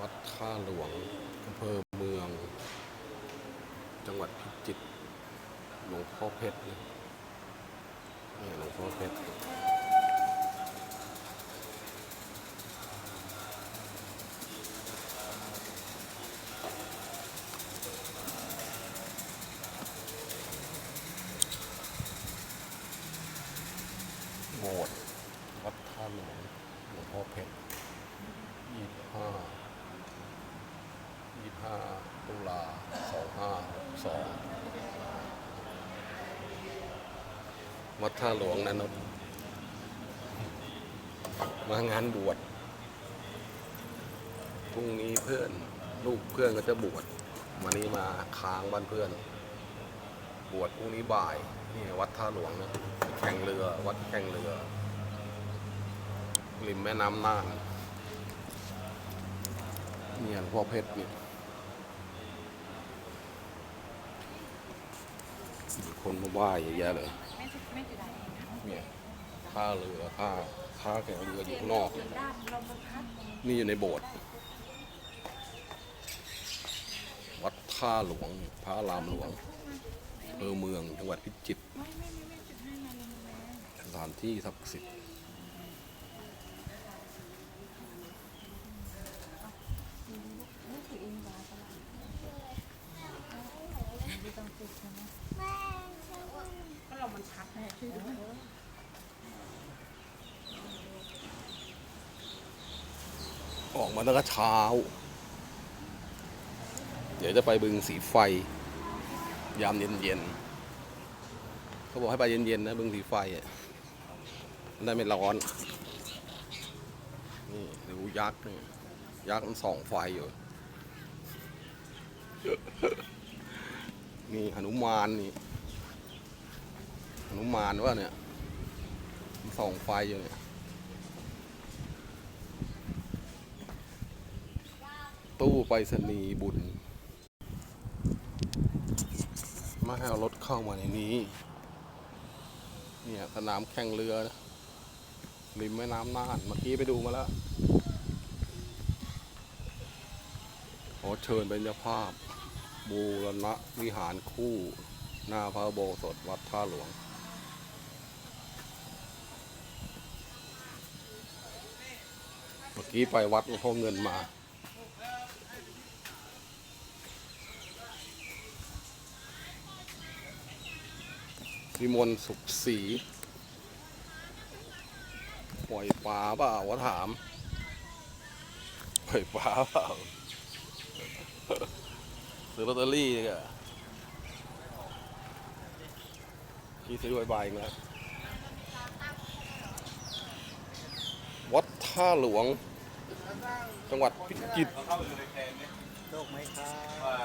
วัดท่าหลวงอำเภอเมือง จังหวัดพิจิตรหลวงพ่อเพชรนะนี่หลวงพ่อเพชรโบสถ์วัดท่าหลวงหลวงพ่อเพชรยี่ห้า ยี่าตุลาสองห้าสองวัดท่าหลวงนะนบมางานบวชพรุ่งนี้เพื่อนลูกเพื่อนก็จะบวชวันนี้มาค้างบ้านเพื่อน บวชพรุ่งนี้บ่ายนี่วัดท่าหลวงนะแข่งเรือวัดแข่งเรือ ริมแม่น้ำน่านเนี่ยหลวงพ่อเพชรเนี่มี คนมาไหว้เยอะแยะเลยไม่จะไม่จะได้นะเนี่ยท่าเรือท่าท่าแข่งเรืออยู่ข้างนอกเลยด้านลมมันพัดนี่อยู่ในโบสถ์วัดท่าหลวงพระอารามหลวงอำเภอเมืองจังหวัดพิจิตรไม่ไม่ไม่ไม่จุดให้มาลงมาสถานที่ศักดิ์สิทธิ์ นี่คืออินวาตลาดไม่ต้องติดใช่ไหมก็ลมมันพัดแน่ช่วยด้วย ออกมาตั้งแต่เช้า เดี๋ยวจะไปบึงสีไฟ ยามเย็นๆเขาบอกให้ไปเย็นๆนะบึงสีไฟอะมันได้ไม่ร้อน นี่ดูยักษ์นี่ยักษ์มันส่องไฟอยู่นี่หนุมานนี่ หนุมานว่าเนี่ยส่องไฟอยู่เนี่ย ตู้ไปรษณีย์บุญ มาให้เอารถเข้ามาในนี้ เนี่ยสนามแข่งเรือนะริมแม่น้ำน่านเมื่อกี้ไปดูมาแล้วขอเชิญเป็นเจ้าภาพ บูรณะวิหารคู่ หน้าพระโบสถวัดท่าหลวง กี้ไปวัดหลวงพ่อเงินมา วิมลสุขศรีปล่อยปลาเปล่าวะถาม ปล่อยปลาเปล่าซื้อลอตเตอรี่เนี่ยที่ซื้อใบๆมาวัดท่าหลวง จังหวัดพิจิตร โชคไหมครับ